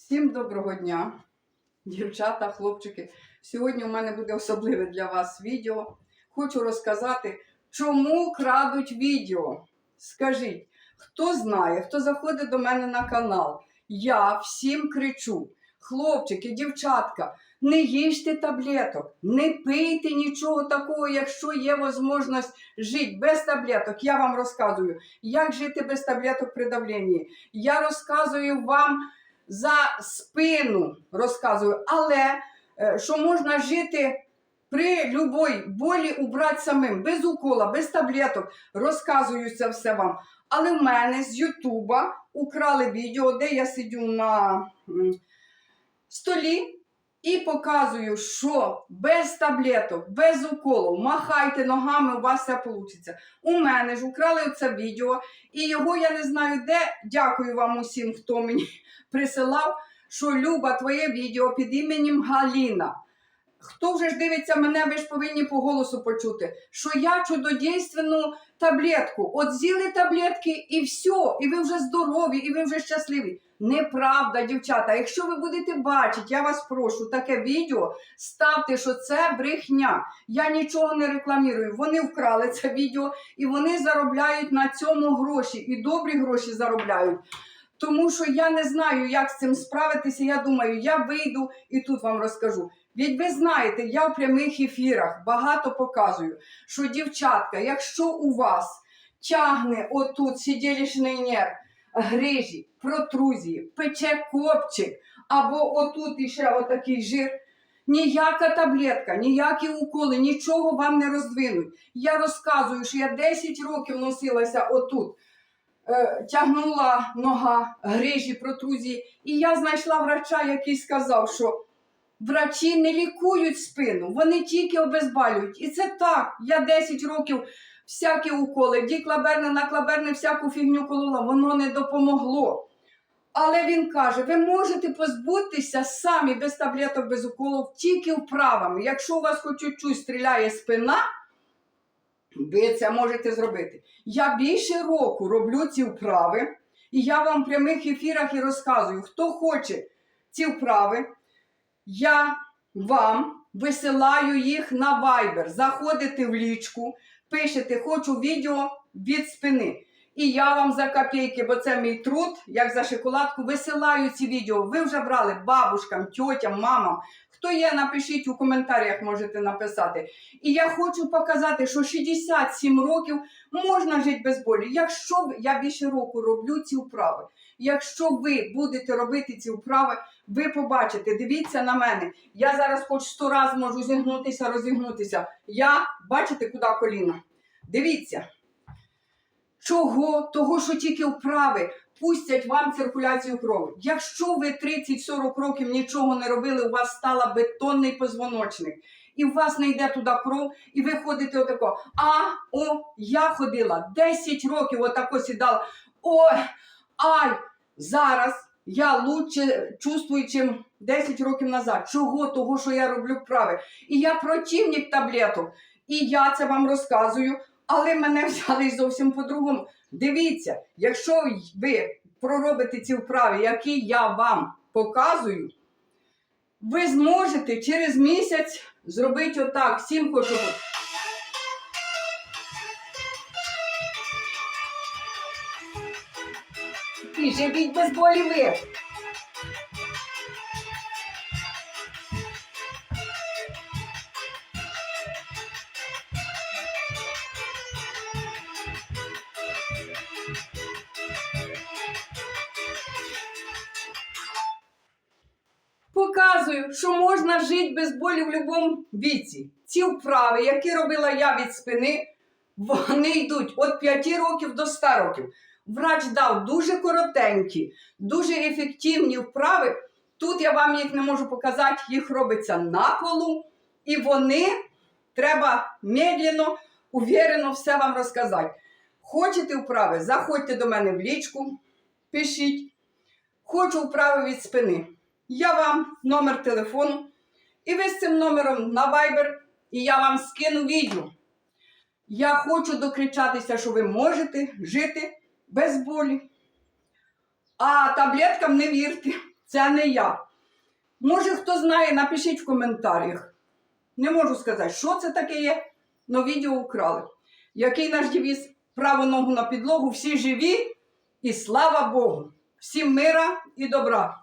Всім доброго дня, дівчата, хлопчики. Сьогодні у мене буде особливе для вас відео. Хочу розказати, чому крадуть відео. Скажіть, хто знає, хто заходить до мене на канал, я всім кричу: хлопчики, дівчатка, не їжте таблеток, не пийте нічого такого, якщо є можливість жити без таблеток. Я вам розказую, як жити без таблеток при давленні. Я розказую вам за спину розказую, але е, що можна жити при любой болі убрати самим, без укола, без таблеток. Розказую це все вам. Але в мене з Ютуба украли відео, де я сидю на столі. І показую, що без таблеток, без уколу, махайте ногами, у вас все вийде. У мене ж украли це відео, і його я не знаю де. Дякую вам усім, хто мені присилав, що Люба, твоє відео під іменем Галіна. Хто вже ж дивиться мене, ви ж повинні по голосу почути, що я чудодійственну таблетку. От з'їли таблетки і все, і ви вже здорові, і ви вже щасливі. Неправда, дівчата. Якщо ви будете бачити, я вас прошу, таке відео, ставте, що це брехня. Я нічого не рекламірую. Вони вкрали це відео і вони заробляють на цьому гроші. І добрі гроші заробляють. Тому що я не знаю, як з цим справитися. Я думаю, я вийду і тут вам розкажу. Ведь ви знаєте, я в прямих ефірах багато показую, що дівчатка, якщо у вас тягне отут сиділішний нерв, грижі, протрузії, пече копчик, або отут іще отакий жир, ніяка таблетка, ніякі уколи, нічого вам не роздвинуть. Я розказую, що я 10 років носилася отут е, тягнула нога, грижі, протрузії. І я знайшла врача, який сказав, що врачі не лікують спину, вони тільки обезболюють. І це так. Я 10 років всякі уколи, діклаберне, наклаберне, всяку фігню колола, воно не допомогло. Але він каже: ви можете позбутися самі без таблеток, без уколів, тільки вправами. Якщо у вас хоч чуть-чуть стріляє спина, ви це можете зробити. Я більше року роблю ці вправи, і я вам в прямих ефірах і розказую, хто хоче ці вправи, я вам висилаю їх на Viber. Заходите в лічку, пишете Хочу відео від спини. І я вам за копійки, бо це мій труд, як за шоколадку, висилаю ці відео. Ви вже брали бабушкам, тьотям, мамам. Хто є, напишіть у коментарях, можете написати. І я хочу показати, що 67 років можна жити без болі. Якщо я більше року роблю ці вправи, якщо ви будете робити ці вправи, ви побачите, дивіться на мене. Я зараз хоч 100 разів можу зігнутися, розігнутися. Я бачите, куди коліна? Дивіться. Чого? Того, що тільки вправи пустять вам циркуляцію крові. Якщо ви 30-40 років нічого не робили, у вас стала бетонний позвоночник, і у вас не йде туди кров, і ви ходите отако. А, о, я ходила 10 років, отако сідала. Ой, ай, зараз я лучше чувствую, чим 10 років назад. Чого? Того, що я роблю вправи. І я противник таблеток. І я це вам розказую, але мене взяли зовсім по-другому. Дивіться, якщо ви проробите ці вправи, які я вам показую, ви зможете через місяць зробити отак. Всім хочу. І живіть без болі ви. Показую, що можна жити без болі в будь-якому віці. Ці вправи, які робила я від спини, вони йдуть від 5 років до 100 років. Врач дав дуже коротенькі, дуже ефективні вправи. Тут я вам їх не можу показати, їх робиться на полу, і вони треба медленно, уверено все вам розказати. Хочете вправи? Заходьте до мене в лічку, пишіть. Хочу вправи від спини. Я вам номер телефону, і ви з цим номером на Viber, і я вам скину відео. Я хочу докричатися, що ви можете жити без болі. А таблеткам не вірте. Це не я. Може, хто знає, напишіть в коментарях. Не можу сказати, що це таке є, але відео украли. Який наш девіз? Праву ногу на підлогу, всі живі і слава Богу! Всім мира і добра!